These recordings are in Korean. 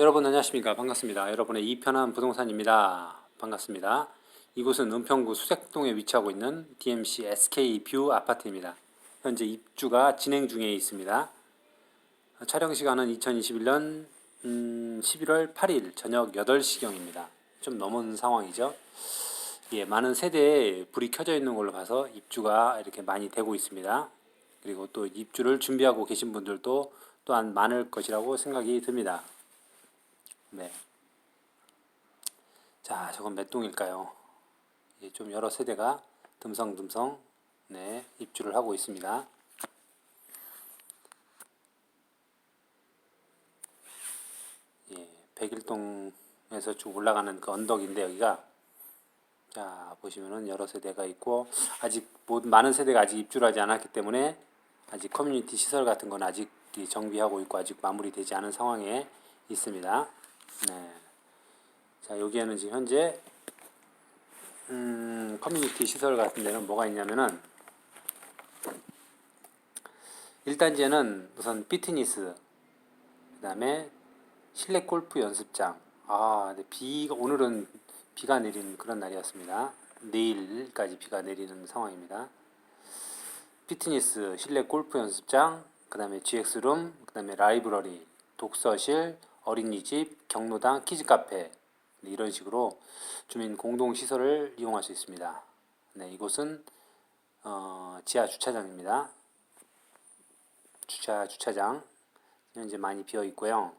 여러분 안녕하십니까 반갑습니다. 여러분의 이편한 부동산입니다. 반갑습니다. 이곳은 은평구 수색동에 위치하고 있는 DMC SK 뷰 아파트입니다. 현재 입주가 진행 중에 있습니다. 촬영 시간은 2021년 11월 8일 저녁 8시경입니다. 좀 넘은 상황이죠. 예, 많은 세대에 불이 켜져 있는 걸로 봐서 입주가 이렇게 많이 되고 있습니다. 그리고 또 입주를 준비하고 계신 분들도 또한 많을 것이라고 생각이 듭니다. 네. 자, 저건 몇 동일까요? 예, 좀 여러 세대가 듬성듬성 네, 입주를 하고 있습니다. 예, 백일동에서 쭉 올라가는 그 언덕인데 여기가 자 보시면은 여러 세대가 있고 아직 뭐 많은 세대가 아직 입주를 하지 않았기 때문에 아직 커뮤니티 시설 같은 건 아직 이 정비하고 있고 아직 마무리되지 않은 상황에 있습니다. 네. 자 여기에는 지금 현재 음, 커뮤니티 시설 같은 데는 뭐가 있냐면은 1단지에는 우선 피트니스 그다음에 실내 골프 연습장. 아, 근데 비가 오늘은 비가 내리는 그런 날이었습니다. 내일까지 비가 내리는 상황입니다. 피트니스, 실내 골프 연습장, 그다음에 GX룸, 그다음에 라이브러리, 독서실, 어린이집, 경로당, 키즈 카페 네, 이런 식으로 주민 공동 시설을 이용할 수 있습니다. 네, 이곳은 어, 지하 주차장입니다. 주차 주차장 현재 많이 비어 있고요.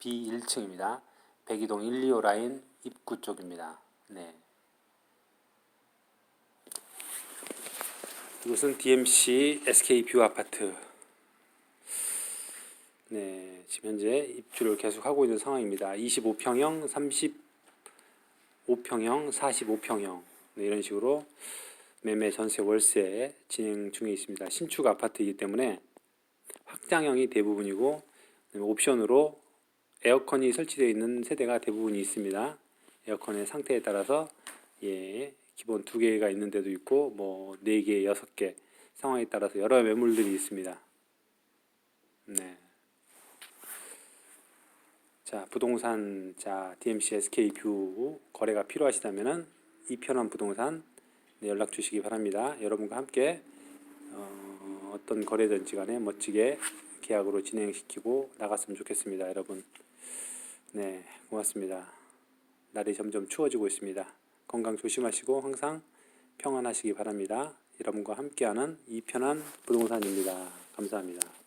B1층입니다. 백이동 1, 2호 라인 입구 쪽입니다. 네. 이곳은 DMC SK 뷰 아파트. 네, 지금 현재 입주를 계속 하고 있는 상황입니다. 25평형, 35평형, 45평형 네, 이런 식으로 매매 전세 월세 진행 중에 있습니다. 신축 아파트이기 때문에 확장형이 대부분이고 옵션으로 에어컨이 설치되어 있는 세대가 대부분이 있습니다. 에어컨의 상태에 따라서 예, 기본 두 개가 있는 데도 있고 뭐 네 개, 여섯 개 상황에 따라서 여러 매물들이 있습니다. 네. 자, 부동산 자, DMC SK 뷰 거래가 필요하시다면은 이편한 부동산 네, 연락 주시기 바랍니다. 여러분과 함께 어, 어떤 거래든지 간에 멋지게 계약으로 진행시키고 나갔으면 좋겠습니다. 여러분. 네, 고맙습니다. 날이 점점 추워지고 있습니다. 건강 조심하시고 항상 평안하시기 바랍니다. 여러분과 함께하는 이편한 부동산입니다. 감사합니다.